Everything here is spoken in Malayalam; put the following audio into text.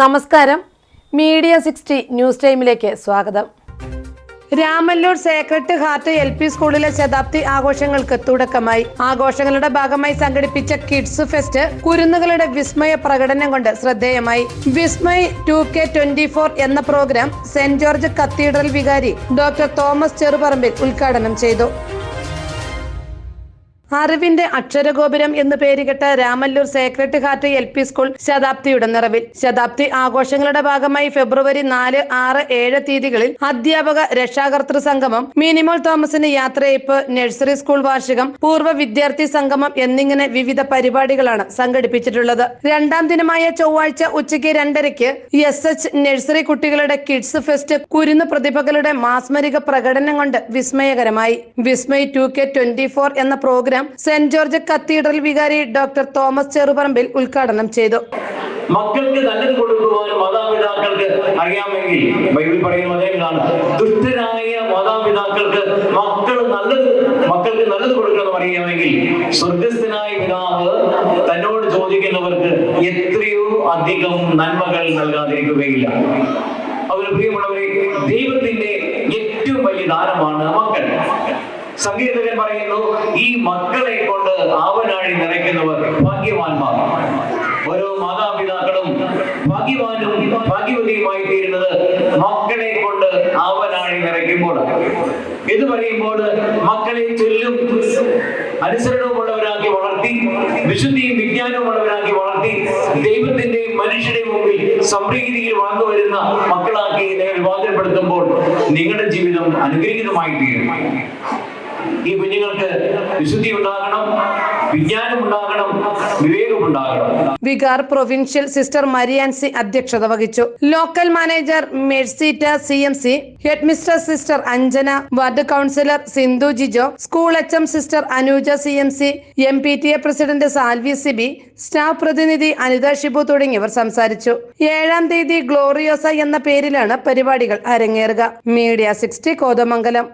നമസ്കാരം. മീഡിയ സിക്സ്റ്റി ന്യൂസ് ടൈമിലേക്ക് സ്വാഗതം. Ramalloor sacred heart L P സ്കൂളിലെ ശതാബ്ദി ആഘോഷങ്ങൾക്ക് തുടക്കമായി. ആഘോഷങ്ങളുടെ ഭാഗമായി സംഘടിപ്പിച്ച കിഡ്സ് ഫെസ്റ്റ് കുരുന്നുകളുടെ വിസ്മയ പ്രകടനം കൊണ്ട് ശ്രദ്ധേയമായി. Vismay two K twenty four എന്ന പ്രോഗ്രാം സെന്റ് ജോർജ് കത്തീഡ്രൽ വികാരി ഡോക്ടർ തോമസ് ചെറുപറമ്പിൽ ഉദ്ഘാടനം ചെയ്തു. അറിവിന്റെ അക്ഷരഗോപുരം എന്ന് പേരുകെട്ട Ramalloor sacred heart L P school ശതാബ്ദിയുടെ നിറവിൽ. ശതാബ്ദി ആഘോഷങ്ങളുടെ ഭാഗമായി ഫെബ്രുവരി നാല് ആറ് ഏഴ് തീയതികളിൽ അധ്യാപക രക്ഷാകർത്തൃ സംഗമം മിനിമോൾ തോമസിന് യാത്രയയപ്പ് നഴ്സറി സ്കൂൾ വാർഷികം പൂർവ വിദ്യാർത്ഥി സംഗമം എന്നിങ്ങനെ വിവിധ പരിപാടികളാണ് സംഘടിപ്പിച്ചിട്ടുള്ളത്. രണ്ടാം ദിനമായ ചൊവ്വാഴ്ച ഉച്ചയ്ക്ക് രണ്ടരയ്ക്ക് എസ് എച്ച് നഴ്സറി കുട്ടികളുടെ കിഡ്സ് ഫെസ്റ്റ് കുരുന്ന് പ്രതിഭകളുടെ മാസ്മരിക പ്രകടനം കൊണ്ട് വിസ്മയകരമായി. Vismay two K twenty four എന്ന പ്രോഗ്രാം സെന്റ് ജോർജ് കത്തീഡ്രൽ വികാരി ഡോക്ടർ തോമസ് ചെറുപറമ്പിൽ ഉദ്ഘാടനം ചെയ്തു. മക്കൾക്ക് നല്ലത് കൊടുക്കുവാൻ മാതാപിതാക്കൾക്ക് അറിയാമെങ്കിൽ ബൈബിൾ പറയുന്നത് എന്താണ് ദുഷ്ടരായ മാതാപിതാക്കൾക്ക് മക്കൾ നല്ലത് മക്കൾക്ക് നല്ലത് കൊടുക്കണം അറിയാമെങ്കിൽ സ്വർഗസ്ഥനായ പിതാവ് തന്നോട് ചോദിക്കുന്നവർക്ക് എത്രയോ അധികം നന്മകൾ നൽകാതിരിക്കുകയില്ല. അവർ പ്രിയമുള്ളവരെ ദൈവത്തിന്റെ ഏറ്റവും വലിയ ദാനമാണ് മക്കൾ. സംഗീതകൻ പറയുന്നു ഈ മക്കളെ കൊണ്ട് ആവനാഴി നിറയ്ക്കുന്നവർ ഭാഗ്യവാൻമാർ ഓരോ മാതാപിതാക്കളും ഭാഗ്യവാനും ഭാഗ്യവതിയുമായി തീരുന്നത് മക്കളെ കൊണ്ട് ആവനാഴി നിറയ്ക്കുമ്പോൾ. എന്ന് പറയുമ്പോൾ മക്കളെ ചൊല്ലും അനുസരണവുമുള്ളവരാക്കി വളർത്തി വിശുദ്ധിയും വിജ്ഞാനവുമുള്ളവരാക്കി വളർത്തി ദൈവത്തിന്റെയും മനുഷ്യരുടെയും മുമ്പിൽ സംപ്രീതിയിൽ വളർന്നു വരുന്ന മക്കളാക്കി നിങ്ങൾ രൂപാന്തരപ്പെടുത്തുമ്പോൾ നിങ്ങളുടെ ജീവിതം അനുഗ്രഹീതമായി തീരും ഈ കുഞ്ഞുങ്ങൾക്ക് വിശുദ്ധി ഉണ്ടാകണം വിജ്ഞാനം ഉണ്ടാകണം വിവേകം ഉണ്ടാകണം. വികാർ പ്രൊവിൻഷ്യൽ സിസ്റ്റർ മരിയാൻസി അധ്യക്ഷത വഹിച്ചു. Local manager Mercita C M C head mister sister Anjana ward councillor Sindhu Jijo school H M sister Anuja C M C M P T A president Salvi Sibi staff പ്രതിനിധി അനിത ഷിബു തുടങ്ങിയവർ സംസാരിച്ചു. ഏഴാം തീയതി ഗ്ലോറിയോസ എന്ന പേരിലാണ് പരിപാടികൾ അരങ്ങേറുക. Media sixty Kothamangalam.